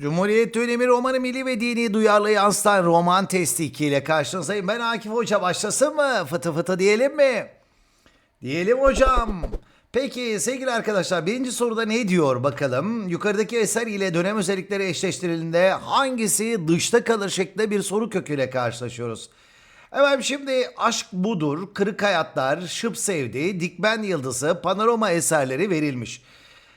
Cumhuriyet dönemi romanı milli ve dini duyarlı yansıtan roman testi 2 ile karşınızdayım. Ben Akif Hoca başlasın mı? Fıtı fıtı diyelim mi? Diyelim hocam. Peki sevgili arkadaşlar birinci soruda ne diyor bakalım? Yukarıdaki eser ile dönem özellikleri eşleştirildiğinde hangisi dışta kalır şeklinde bir soru köküyle karşılaşıyoruz. Efendim şimdi Aşk Budur, Kırık Hayatlar, Şıp Sevdi, Dikmen Yıldızı, Panorama eserleri verilmiş.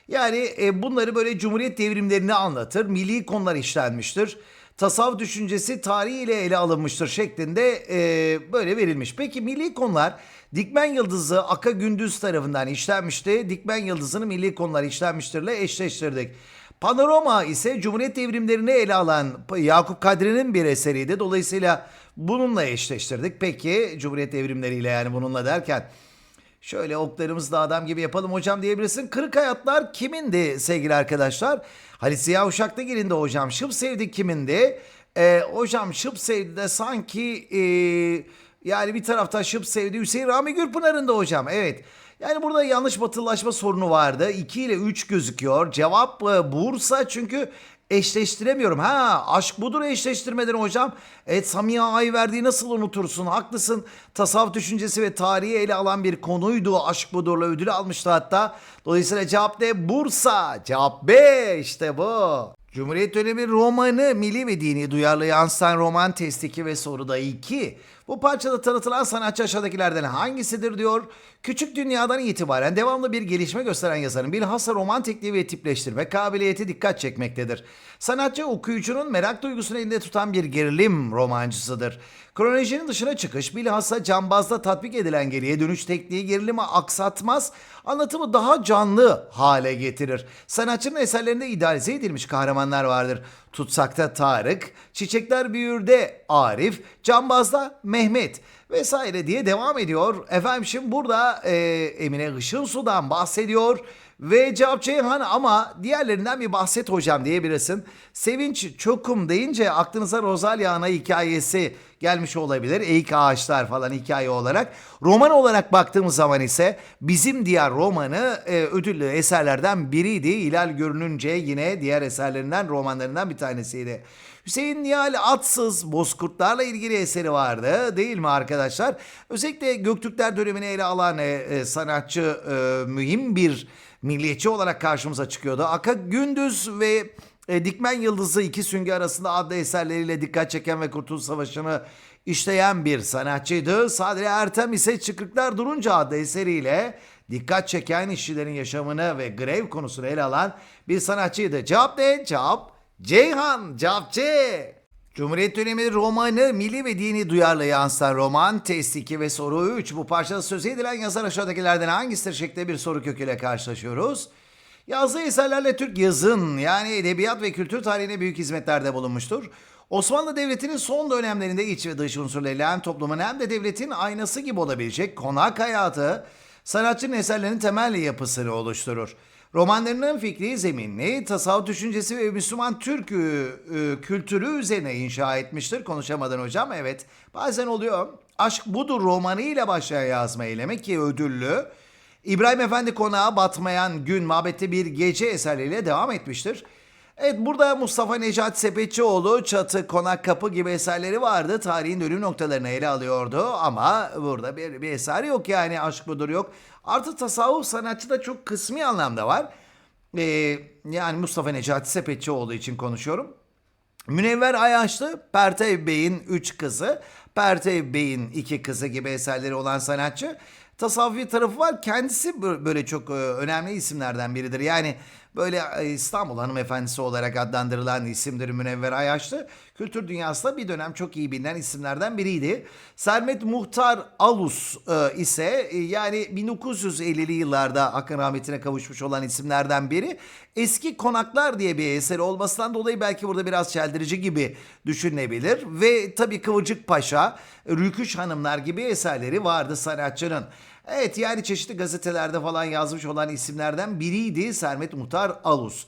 Yani e, bunları böyle Cumhuriyet devrimlerini anlatır, milli konular işlenmiştir. Tasavvuf düşüncesi tarihiyle ele alınmıştır şeklinde e, böyle verilmiş. Peki milli konular Dikmen Yıldızı Aka Gündüz tarafından işlenmişti. Dikmen Yıldızı'nın milli konular işlenmiştirle eşleştirdik. Panorama ise Cumhuriyet devrimlerini ele alan Yakup Kadri'nin bir eseriydi. Dolayısıyla bununla eşleştirdik. Peki Cumhuriyet devrimleriyle yani bununla derken Şöyle oklarımızı da adam gibi yapalım hocam diyebilirsin. Kırık Hayatlar kimindi sevgili arkadaşlar? Halit Ziya Uşaklıgil'in de hocam. Şıp Sevdi kimindi? Ee, hocam Şıp Sevdi de sanki ee, yani bir tarafta Şıp Sevdi Hüseyin Rami Gürpınar'ın da hocam. Evet. Yani burada yanlış batılılaşma sorunu vardı. 2 ile 3 gözüküyor. Cevap e, Bursa çünkü eşleştiremiyorum. Ha aşk budur eşleştirmeden hocam. Evet Samiha Ayverdi'yi nasıl unutursun? Haklısın. Tasavvuf düşüncesi ve tarihi ele alan bir konuydu. Aşk budurla ödül almıştı hatta. Dolayısıyla cevap ne? Bursa. Cevap B işte bu. Cumhuriyet dönemi romanı milli ve dini duyarlı yansıtan roman testi 2 ve soruda 2. Bu parçada tanıtılan sanatçı aşağıdakilerden hangisidir diyor. Küçük dünyadan itibaren devamlı bir gelişme gösteren yazarın bilhassa roman tekniği ve tipleştirme kabiliyeti dikkat çekmektedir. Sanatçı okuyucunun merak duygusunu elinde tutan bir gerilim romancısıdır. Kronolojinin dışına çıkış bilhassa cambazda tatbik edilen geriye dönüş tekniği gerilimi aksatmaz, anlatımı daha canlı hale getirir. Sanatçının eserlerinde idealize edilmiş kahramanlar vardır. Tutsakta Tarık, Çiçekler Büyür'de Arif, Cambaz'da Mehmet vesaire diye devam ediyor. Efendim şimdi burada e, Emine Işınsu'dan bahsediyor. Ve cevap Ceyhan ama diğerlerinden bir bahset hocam diyebilirsin. Sevinç Çokum deyince aklınıza Rosalia ana hikayesi gelmiş olabilir. Eğik ağaçlar falan hikaye olarak. Roman olarak baktığımız zaman ise bizim diğer romanı e, ödüllü eserlerden biriydi. Hilal görününce yine diğer eserlerinden romanlarından bir tanesiydi. Hüseyin Nihal Atsız Bozkurtlarla ilgili eseri vardı değil mi arkadaşlar? Özellikle Göktürkler dönemini ele alan e, e, sanatçı e, mühim bir milliyetçi olarak karşımıza çıkıyordu. Aka Gündüz ve e, Dikmen Yıldızı iki süngü arasında adlı eserleriyle dikkat çeken ve Kurtuluş Savaşı'nı işleyen bir sanatçıydı. Sadri Ertem ise Çıkrıklar Durunca adlı eseriyle dikkat çeken işçilerin yaşamını ve grev konusunu ele alan bir sanatçıydı. Cevap ne? Cevap Ceyhan. Cevap C. Cumhuriyet dönemi romanı milli ve dini duyarlı yansıtan roman test 2 ve soru 3. Bu parçada söz edilen yazar aşağıdakilerden hangisidir şeklinde bir soru köküyle karşılaşıyoruz. Yazdığı eserlerle Türk yazın yani edebiyat ve kültür tarihine büyük hizmetlerde bulunmuştur. Osmanlı Devleti'nin son dönemlerinde iç ve dış unsurlarıyla hem toplumun hem de devletin aynası gibi olabilecek konak hayatı sanatçının eserlerinin temel yapısını oluşturur. Romanlarının fikri zeminli, tasavvuf düşüncesi ve Müslüman Türk e, kültürü üzerine inşa etmiştir. Konuşamadan hocam evet bazen oluyor. Aşk Budur romanı ile başlayan yazma eylemi ki ödüllü. İbrahim Efendi Konağı Batmayan Gün Mabette Bir Gece eserleriyle devam etmiştir. Evet burada Mustafa Necat Sepetçioğlu Çatı, Konak Kapı gibi eserleri vardı. Tarihin ölüm noktalarını ele alıyordu ama burada bir, bir eser yok yani aşk budur yok. Artı tasavvuf sanatçı da çok kısmi anlamda var. Ee, yani Mustafa Necati Sepetçioğlu için konuşuyorum. Münevver Ayaşlı, Pertev Bey'in üç kızı, Pertev Bey'in iki kızı gibi eserleri olan sanatçı. Tasavvufi tarafı var. Kendisi böyle çok e, önemli isimlerden biridir. Yani böyle e, İstanbul hanımefendisi olarak adlandırılan isimdir Münevver Ayaşlı. Kültür dünyasında bir dönem çok iyi bilinen isimlerden biriydi. Sermet Muhtar Alus e, ise yani 1950'li yıllarda akın rahmetine kavuşmuş olan isimlerden biri. Eski Konaklar diye bir eseri olmasından dolayı belki burada biraz çeldirici gibi düşünülebilir. Ve tabii Kıvırcık Paşa, Rüküş Hanımlar gibi eserleri vardı sanatçının. Evet yani çeşitli gazetelerde falan yazmış olan isimlerden biriydi Sermet Muhtar Alus.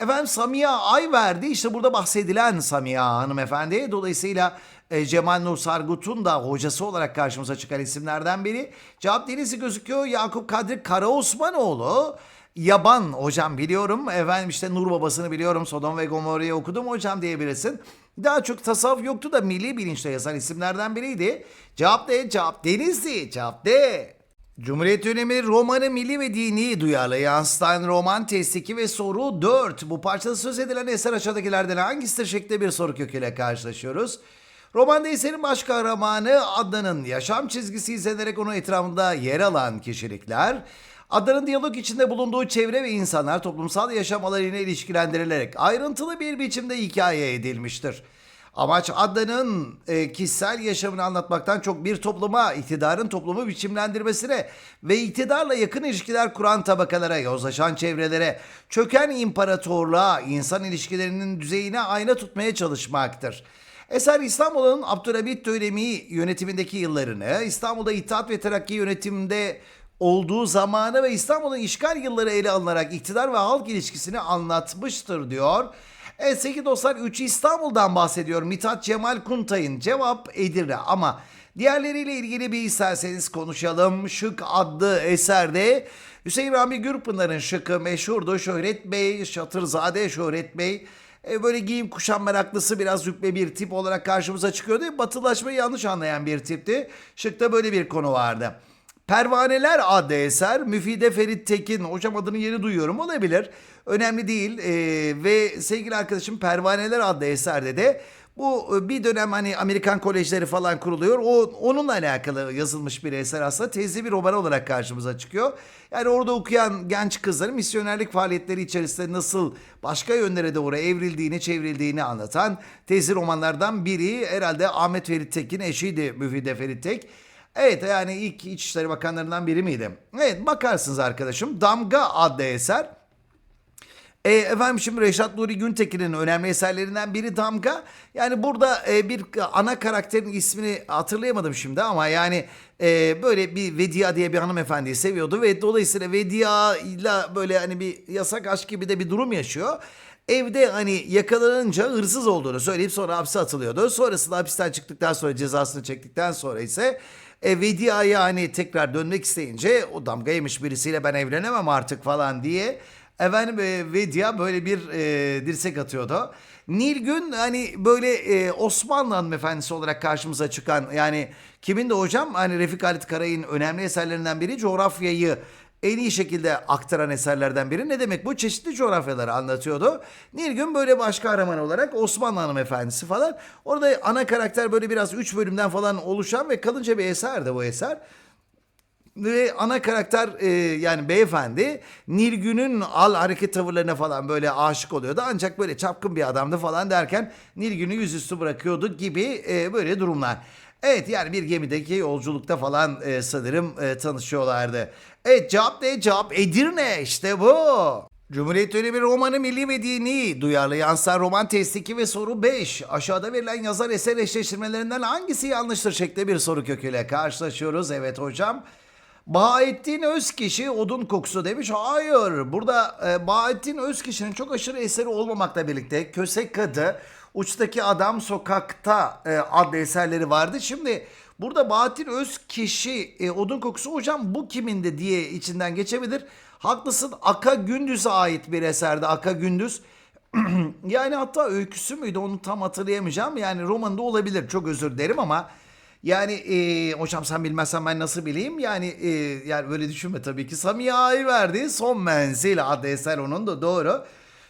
Efendim Samiha Ayverdi işte burada bahsedilen Samiha hanımefendi. Dolayısıyla e, Cemal Nur Sargut'un da hocası olarak karşımıza çıkan isimlerden biri. Cevap Denizli gözüküyor Yakup Kadri Karaosmanoğlu. Yaban hocam biliyorum. Efendim işte Nur Babasını biliyorum. Sodom ve Gomorra'yı okudum hocam diyebilirsin. Daha çok tasavvuf yoktu da milli bilinçle yazan isimlerden biriydi. Cevap ne? Cevap Denizli. Cevap ne? Cumhuriyet dönemi romanı milli ve dini duyarlı yansıtan roman test 2 ve soru 4. Bu parçada söz edilen eser aşağıdakilerden hangisidir şeklinde bir soru köküyle karşılaşıyoruz. Romanda eserin baş kahramanı Adnan'ın yaşam çizgisi izlenerek onun etrafında yer alan kişilikler, Adnan'ın diyalog içinde bulunduğu çevre ve insanlar toplumsal yaşam alanıyla ilişkilendirilerek ayrıntılı bir biçimde hikaye edilmiştir. Amaç Adnan'ın e, kişisel yaşamını anlatmaktan çok bir topluma, iktidarın toplumu biçimlendirmesine ve iktidarla yakın ilişkiler kuran tabakalara, yozlaşan çevrelere, çöken imparatorluğa, insan ilişkilerinin düzeyine ayna tutmaya çalışmaktır. Eser İstanbul'un Abdülhamit dönemi yönetimindeki yıllarını, İstanbul'da İttihat ve Terakki yönetiminde olduğu zamanı ve İstanbul'un işgal yılları ele alınarak iktidar ve halk ilişkisini anlatmıştır diyor. Evet sevgili dostlar 3 İstanbul'dan bahsediyor Mithat Cemal Kuntay'ın cevap Edirne ama diğerleriyle ilgili bir isterseniz konuşalım. Şık adlı eserde Hüseyin Rami Gürpınar'ın şıkı meşhurdu. Şöhret Bey, Şatırzade Şöhret Bey e, böyle giyim kuşam meraklısı biraz züppe bir tip olarak karşımıza çıkıyordu. Batılaşmayı yanlış anlayan bir tipti. Şıkta böyle bir konu vardı. Pervaneler adlı eser Müfide Ferit Tekin. Hocam adını yeni duyuyorum olabilir. Önemli değil. Ee, ve sevgili arkadaşım Pervaneler adlı eserde de bu e, bir dönem hani Amerikan kolejleri falan kuruluyor. O onunla alakalı yazılmış bir eser aslında. Tezli bir roman olarak karşımıza çıkıyor. Yani orada okuyan genç kızların misyonerlik faaliyetleri içerisinde nasıl başka yönlere doğru evrildiğini, çevrildiğini anlatan tezli romanlardan biri. Herhalde Ahmet Ferit Tekin eşiydi Müfide Ferit Tek. Evet yani ilk İçişleri Bakanlarından biri miydi? Evet bakarsınız arkadaşım. Damga adlı eser. E, efendim şimdi Reşat Nuri Güntekin'in önemli eserlerinden biri Damga. Yani burada e, bir ana karakterin ismini hatırlayamadım şimdi ama yani e, böyle bir Vedia diye bir hanımefendiyi seviyordu ve dolayısıyla Vedia ile böyle hani bir yasak aşk gibi de bir durum yaşıyor. Evde hani yakalanınca hırsız olduğunu söyleyip sonra hapse atılıyordu. Sonrasında hapisten çıktıktan sonra cezasını çektikten sonra ise e, Vedia'ya hani tekrar dönmek isteyince o damga yemiş birisiyle ben evlenemem artık falan diye efendim e, Vedia böyle bir e, dirsek atıyordu. Nilgün hani böyle e, Osmanlı hanımefendisi olarak karşımıza çıkan yani kimin de hocam hani Refik Halit Karay'ın önemli eserlerinden biri coğrafyayı en iyi şekilde aktaran eserlerden biri. Ne demek bu? Çeşitli coğrafyaları anlatıyordu. Nilgün böyle baş kahraman olarak Osmanlı hanımefendisi falan. Orada ana karakter böyle biraz üç bölümden falan oluşan ve kalınca bir eserdi bu eser. Ve ana karakter e, yani beyefendi Nilgün'ün al hareket tavırlarına falan böyle aşık oluyordu. Ancak böyle çapkın bir adamdı falan derken Nilgün'ü yüzüstü bırakıyordu gibi e, böyle durumlar. Evet yani bir gemideki yolculukta falan e, sanırım e, tanışıyorlardı. Evet cevap ne? Cevap Edirne işte bu. Cumhuriyet dönemi romanı milli ve dini duyarlı yansıtan roman test 2 ve soru 5. Aşağıda verilen yazar eser eşleştirmelerinden hangisi yanlıştır şeklinde bir soru köküyle karşılaşıyoruz. Evet hocam. Bahattin Özkişi odun kokusu demiş. Hayır. Burada e, Bahattin Özkişi'nin çok aşırı eseri olmamakla birlikte Kösek Kadı, Uçtaki Adam Sokakta e, adlı eserleri vardı. Şimdi burada Bahattin Özkişi e, odun kokusu hocam bu kimindi diye içinden geçebilir. Haklısın Aka Gündüz'e ait bir eserde Aka Gündüz. yani hatta öyküsü müydü onu tam hatırlayamayacağım. Yani romanında olabilir çok özür dilerim ama yani e, hocam sen bilmezsen ben nasıl bileyim? Yani e, yani böyle düşünme tabii ki. Samiye verdi. Son Menzil adlı eser onun da doğru.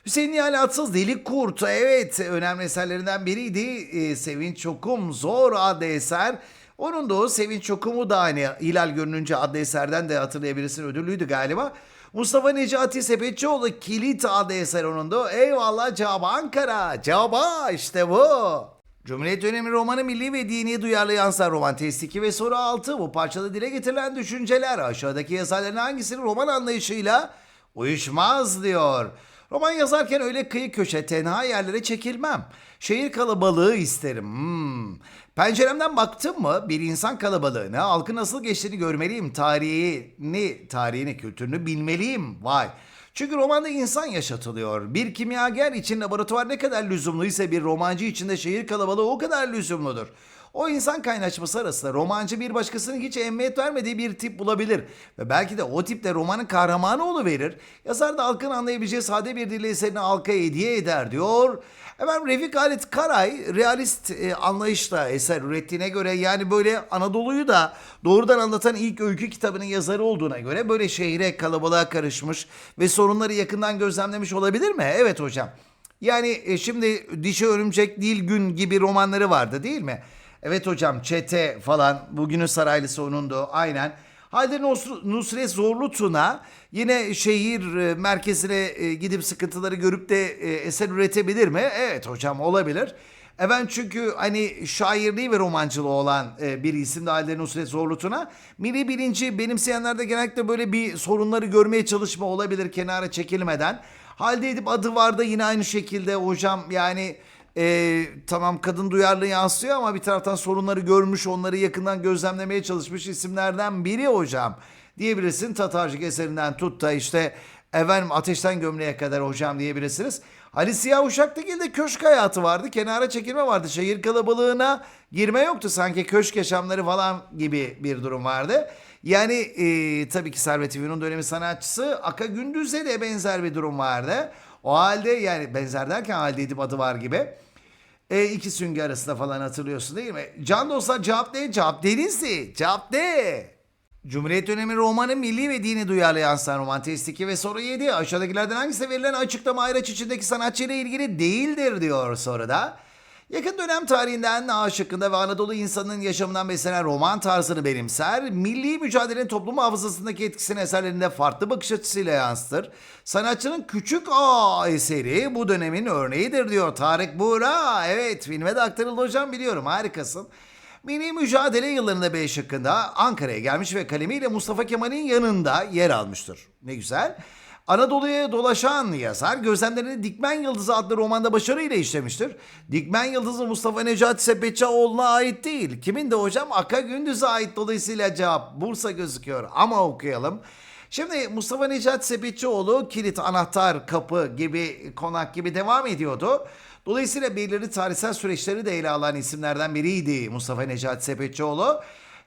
Hüseyin Nihal Atsız Deli Kurt evet önemli eserlerinden biriydi. E, Sevinç Çokum Zor adlı eser. Onun da o Sevinç Çokum'u da hani Hilal Görününce adlı eserden de hatırlayabilirsin ödüllüydü galiba. Mustafa Necati Sepetçioğlu Kilit adlı eser onun da. Eyvallah cevap Ankara. Cevaba işte bu. Cumhuriyet dönemi romanı milli ve dini duyarlı yansıtan roman test 2 ve soru 6. Bu parçada dile getirilen düşünceler aşağıdaki yazarların hangisinin roman anlayışıyla uyuşmaz diyor. Roman yazarken öyle kıyı köşe tenha yerlere çekilmem. Şehir kalabalığı isterim. Hmm. Penceremden baktım mı bir insan kalabalığına halkın nasıl geçtiğini görmeliyim. Tarihini, tarihini, kültürünü bilmeliyim. Vay. Çünkü romanda insan yaşatılıyor. Bir kimyager için laboratuvar ne kadar lüzumluysa bir romancı için de şehir kalabalığı o kadar lüzumludur. O insan kaynaşması arasında romancı bir başkasının hiç ehemmiyet vermediği bir tip bulabilir. Ve belki de o tip de romanın kahramanı verir. Yazar da halkın anlayabileceği sade bir dille eserini halka hediye eder diyor. Efendim Refik Halit Karay realist e, anlayışla eser ürettiğine göre yani böyle Anadolu'yu da doğrudan anlatan ilk öykü kitabının yazarı olduğuna göre böyle şehre kalabalığa karışmış ve sorunları yakından gözlemlemiş olabilir mi? Evet hocam. Yani e, şimdi Dişi Örümcek Değil Gün gibi romanları vardı değil mi? Evet hocam Çete falan bugünün saraylısı onundu aynen. Halde Nus- Nusret Zorlu Tuna yine şehir e, merkezine e, gidip sıkıntıları görüp de e, eser üretebilir mi? Evet hocam olabilir. Efendim çünkü hani şairliği ve romancılığı olan bir isim de Halide Nusret Zorlu Tuna. Milli bilinci benimseyenlerde genellikle böyle bir sorunları görmeye çalışma olabilir kenara çekilmeden. Halde edip adı var da yine aynı şekilde hocam yani e, tamam kadın duyarlılığı yansıyor ama bir taraftan sorunları görmüş onları yakından gözlemlemeye çalışmış isimlerden biri hocam. Diyebilirsin Tatarcık eserinden tut da işte efendim ateşten gömleğe kadar hocam diyebilirsiniz. Ali Siyah Uşak'taki köşk hayatı vardı. Kenara çekilme vardı. Şehir kalabalığına girme yoktu. Sanki köşk yaşamları falan gibi bir durum vardı. Yani e, tabii ki Servet İvün'ün dönemi sanatçısı Aka Gündüz'e de benzer bir durum vardı. O halde yani benzer derken halde edip adı var gibi. E, iki süngü arasında falan hatırlıyorsun değil mi? Can dostlar cevap ne? Cevap Denizli. Cevap ne? Cumhuriyet dönemi romanı milli ve dini duyarlı yansıtan roman test 2 ve soru 7. Aşağıdakilerden hangisi verilen açıklama ayraç içindeki sanatçıyla ilgili değildir diyor soruda. Yakın dönem tarihinden A şıkkında ve Anadolu insanının yaşamından beslenen roman tarzını benimser, milli mücadelenin toplum hafızasındaki etkisini eserlerinde farklı bakış açısıyla yansıtır. Sanatçının Küçük A eseri bu dönemin örneğidir diyor Tarık Buğra. Evet filme de aktarıldı hocam biliyorum harikasın. Milli mücadele yıllarında B şıkkında Ankara'ya gelmiş ve kalemiyle Mustafa Kemal'in yanında yer almıştır. Ne güzel. Anadolu'ya dolaşan yazar gözlemlerini Dikmen Yıldızı adlı romanda başarıyla işlemiştir. Dikmen Yıldızı Mustafa Necati Sepetçioğlu'na ait değil. Kimin de hocam Aka Gündüz'e ait dolayısıyla cevap Bursa gözüküyor ama okuyalım. Şimdi Mustafa Necati Sepetçioğlu kilit, anahtar, kapı gibi konak gibi devam ediyordu. Dolayısıyla belirli tarihsel süreçleri de ele alan isimlerden biriydi Mustafa Necati Sepetçioğlu.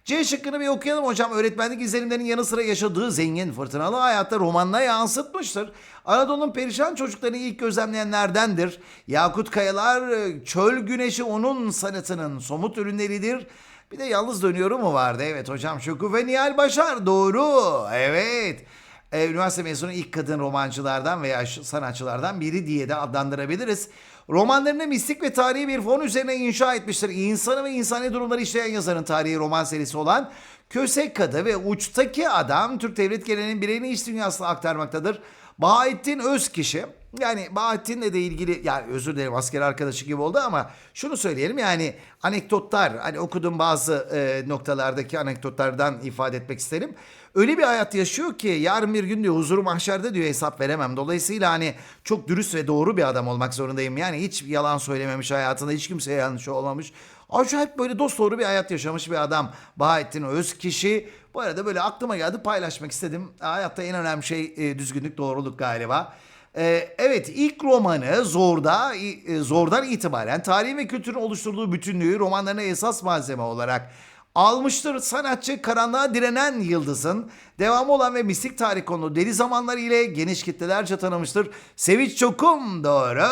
C şıkkını bir okuyalım hocam. Öğretmenlik izlenimlerinin yanı sıra yaşadığı zengin fırtınalı hayatta romanla yansıtmıştır. Anadolu'nun perişan çocuklarını ilk gözlemleyenlerdendir. Yakut Kayalar, Çöl Güneşi onun sanatının somut ürünleridir. Bir de yalnız dönüyorum mu vardı? Evet hocam Şükrü ve Nihal Başar. Doğru. Evet. Ee, üniversite mezunu ilk kadın romancılardan veya sanatçılardan biri diye de adlandırabiliriz. Romanlarını mistik ve tarihi bir fon üzerine inşa etmiştir. İnsanı ve insani durumları işleyen yazarın tarihi roman serisi olan Kösek Kadı ve Uçtaki Adam Türk devlet geleneğinin bireyin iç dünyasına aktarmaktadır. Bahattin Özkişi yani Bahattin'le de ilgili yani özür dilerim asker arkadaşı gibi oldu ama şunu söyleyelim yani anekdotlar hani okuduğum bazı e, noktalardaki anekdotlardan ifade etmek isterim. Öyle bir hayat yaşıyor ki yarın bir gün diyor huzuru mahşerde diyor hesap veremem. Dolayısıyla hani çok dürüst ve doğru bir adam olmak zorundayım. Yani hiç yalan söylememiş hayatında hiç kimseye yanlış olmamış. Acayip böyle dost doğru bir hayat yaşamış bir adam. Bahattin Özkişi. Bu arada böyle aklıma geldi paylaşmak istedim. Hayatta en önemli şey e, düzgünlük doğruluk galiba. Ee, evet ilk romanı Zor'da e, Zor'dan itibaren tarihi ve kültürün oluşturduğu bütünlüğü romanlarına esas malzeme olarak almıştır. Sanatçı karanlığa direnen yıldızın devamı olan ve mistik tarih konulu deli zamanlar ile geniş kitlelerce tanımıştır. Sevinç Çokum doğru.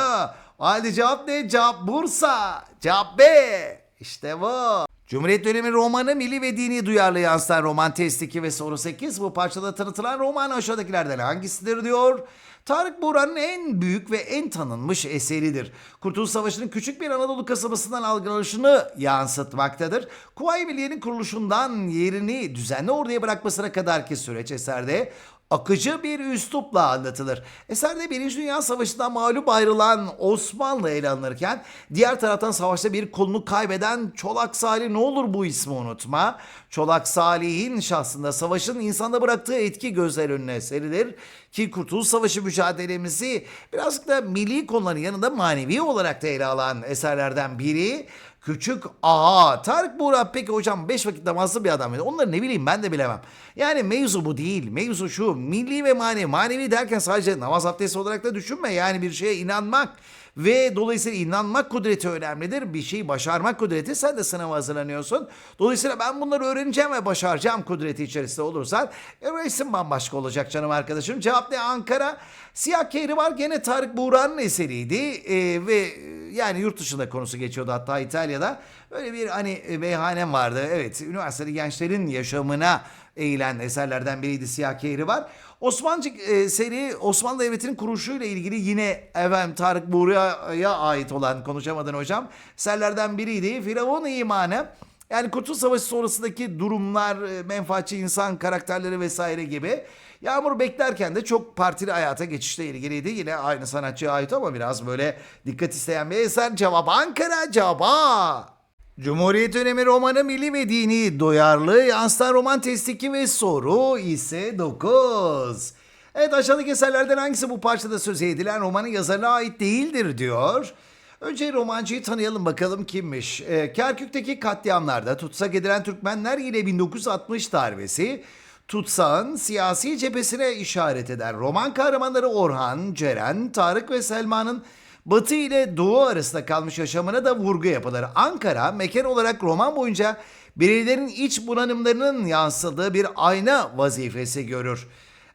O halde cevap ne? Cevap Bursa. Cevap B. İşte bu. Cumhuriyet dönemi romanı milli ve dini duyarlı yansıtan roman test 2 ve soru 8 bu parçada tanıtılan roman aşağıdakilerden hangisidir diyor. Tarık Buğra'nın en büyük ve en tanınmış eseridir. Kurtuluş Savaşı'nın küçük bir Anadolu kasabasından algılanışını yansıtmaktadır. Kuvayi Milliye'nin kuruluşundan yerini düzenli orduya bırakmasına kadarki süreç eserde akıcı bir üslupla anlatılır. Eserde Birinci Dünya Savaşı'ndan mağlup ayrılan Osmanlı ele alınırken diğer taraftan savaşta bir kolunu kaybeden Çolak Salih ne olur bu ismi unutma. Çolak Salih'in şahsında savaşın insanda bıraktığı etki gözler önüne serilir ki Kurtuluş Savaşı mücadelemizi birazcık da milli konuların yanında manevi olarak da ele alan eserlerden biri. Küçük Ağa. Tarık Buğra peki hocam 5 vakit namazlı bir adam. mıydı? Onları ne bileyim ben de bilemem. Yani mevzu bu değil. Mevzu şu milli ve manevi. Manevi derken sadece namaz abdesti olarak da düşünme. Yani bir şeye inanmak Ve dolayısıyla inanmak kudreti önemlidir. Bir şeyi başarmak kudreti. Sen de sınava hazırlanıyorsun. Dolayısıyla ben bunları öğreneceğim ve başaracağım kudreti içerisinde olursan e, resim bambaşka olacak canım arkadaşım. Cevap ne? Ankara. Siyah Kehri var. Gene Tarık Buğra'nın eseriydi. E, ve e, yani yurt dışında konusu geçiyordu hatta İtalya'da. Öyle bir hani e, meyhanem vardı. Evet üniversiteli gençlerin yaşamına eğilen eserlerden biriydi Siyah Kehri var. Osmancık e, seri Osmanlı Devleti'nin kuruluşuyla ilgili yine efendim Tarık Buğra'ya ait olan konuşamadan hocam eserlerden biriydi. Firavun imanı yani Kurtuluş Savaşı sonrasındaki durumlar, e, menfaatçi insan karakterleri vesaire gibi. Yağmur beklerken de çok partili hayata geçişle ilgiliydi. Yine aynı sanatçıya ait ama biraz böyle dikkat isteyen bir eser. Cevap Ankara cevaba. Cumhuriyet dönemi romanı milli ve dini duyarlı yansıtan roman testi 2 ve soru ise 9. Evet aşağıdaki eserlerden hangisi bu parçada söz edilen romanın yazarına ait değildir diyor. Önce romancıyı tanıyalım bakalım kimmiş. Ee, Kerkük'teki katliamlarda tutsak edilen Türkmenler yine 1960 darbesi. Tutsağın siyasi cephesine işaret eden roman kahramanları Orhan, Ceren, Tarık ve Selma'nın Batı ile Doğu arasında kalmış yaşamına da vurgu yapılır. Ankara mekan olarak roman boyunca bireylerin iç bunalımlarının yansıdığı bir ayna vazifesi görür.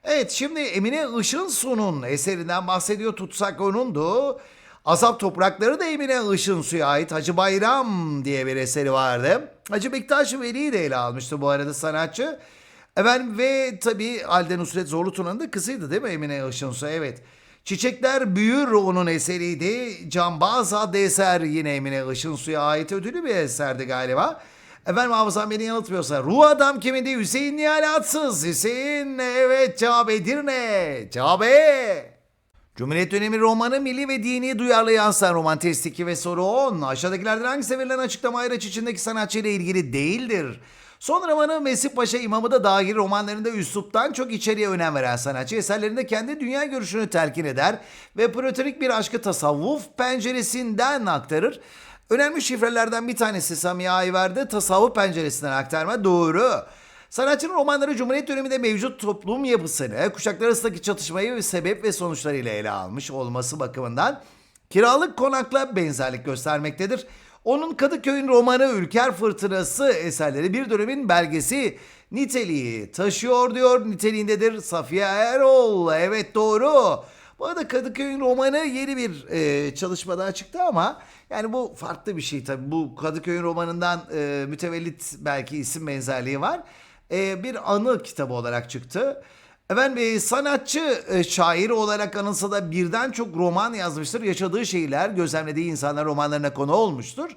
Evet şimdi Emine Işınsu'nun eserinden bahsediyor tutsak onundu. Azap Toprakları da Emine Işınsu'ya ait Hacı Bayram diye bir eseri vardı. Hacı Bektaş Veli'yi de ele almıştı bu arada sanatçı. Efendim ve tabii Halide Nusret Zorlu Tuna'nın da kızıydı değil mi Emine Işınsu? Evet. Çiçekler Büyür onun eseriydi. Cambaz adlı eser yine Emine Işınsu'ya ait ödülü bir eserdi galiba. Efendim hafızam beni yanıltmıyorsa Ruh Adam kimindi? Hüseyin Nihal Atsız. Hüseyin evet cevap Edirne. Cevap E. Cumhuriyet dönemi romanı milli ve dini duyarlı yansıtan roman testi 2 ve soru 10. Aşağıdakilerden hangisi verilen açıklama ayraç içindeki sanatçı ile ilgili değildir? Son romanı Mesih Paşa İmamı da dahil romanlarında üsluptan çok içeriye önem veren sanatçı eserlerinde kendi dünya görüşünü telkin eder ve platonik bir aşkı tasavvuf penceresinden aktarır. Önemli şifrelerden bir tanesi Samiha Ayver'de tasavvuf penceresinden aktarma doğru. Sanatçının romanları Cumhuriyet döneminde mevcut toplum yapısını, kuşaklar arasındaki çatışmayı ve sebep ve sonuçlarıyla ele almış olması bakımından kiralık konakla benzerlik göstermektedir. Onun Kadıköy'ün romanı Ülker Fırtınası eserleri bir dönemin belgesi niteliği taşıyor diyor. Niteliğindedir Safiye Erol. Evet doğru. Bu arada Kadıköy'ün romanı yeni bir e, çalışma çıktı ama yani bu farklı bir şey tabii. Bu Kadıköy'ün romanından e, mütevellit belki isim benzerliği var. E, bir anı kitabı olarak çıktı. Efendim e, sanatçı e, şair olarak anılsa da birden çok roman yazmıştır. Yaşadığı şeyler, gözlemlediği insanlar romanlarına konu olmuştur.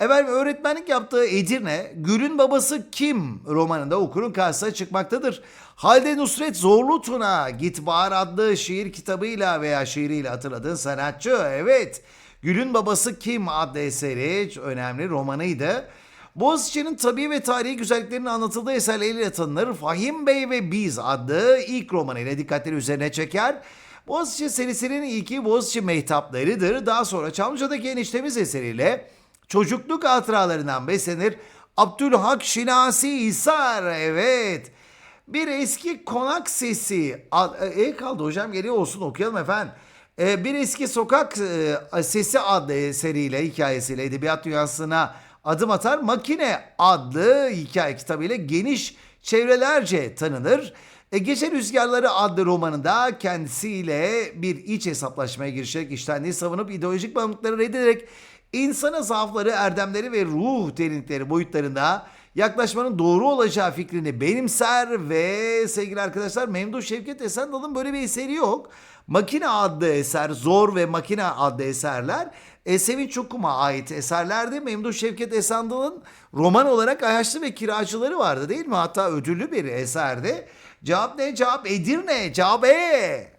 Efendim öğretmenlik yaptığı Edirne, Gül'ün babası kim romanında okurun karşısına çıkmaktadır. Halde Nusret Zorlu Tuna, Git Bağır adlı şiir kitabıyla veya şiiriyle hatırladığın sanatçı. Evet, Gül'ün babası kim adlı eseri önemli romanıydı. Boğaziçi'nin tabi ve tarihi güzelliklerinin anlatıldığı eserleriyle tanınır. Fahim Bey ve Biz adlı ilk romanıyla dikkatleri üzerine çeker. Boğaziçi serisinin ilki Boğaziçi Mehtapları'dır. Daha sonra Çamlıca'daki eniştemiz eseriyle çocukluk hatıralarından beslenir. Abdülhak Şinasi İsar evet. Bir eski konak sesi. E kaldı hocam geliyor olsun okuyalım efendim. E, bir eski sokak e, sesi adlı eseriyle hikayesiyle edebiyat dünyasına adım atar. Makine adlı hikaye kitabıyla geniş çevrelerce tanınır. E, Gece Rüzgarları adlı romanında kendisiyle bir iç hesaplaşmaya girişerek iştenliği savunup ideolojik bağımlılıkları reddederek insana zaafları, erdemleri ve ruh derinlikleri boyutlarında yaklaşmanın doğru olacağı fikrini benimser ve sevgili arkadaşlar Memduh Şevket Esendal'ın böyle bir eseri yok. Makine adlı eser, Zor ve Makine adlı eserler e, Sevinç ait eserlerde Memduh Şevket Esendal'ın roman olarak Ayaşlı ve Kiracıları vardı değil mi? Hatta ödüllü bir eserdi. Cevap ne? Cevap Edirne. Cevap E.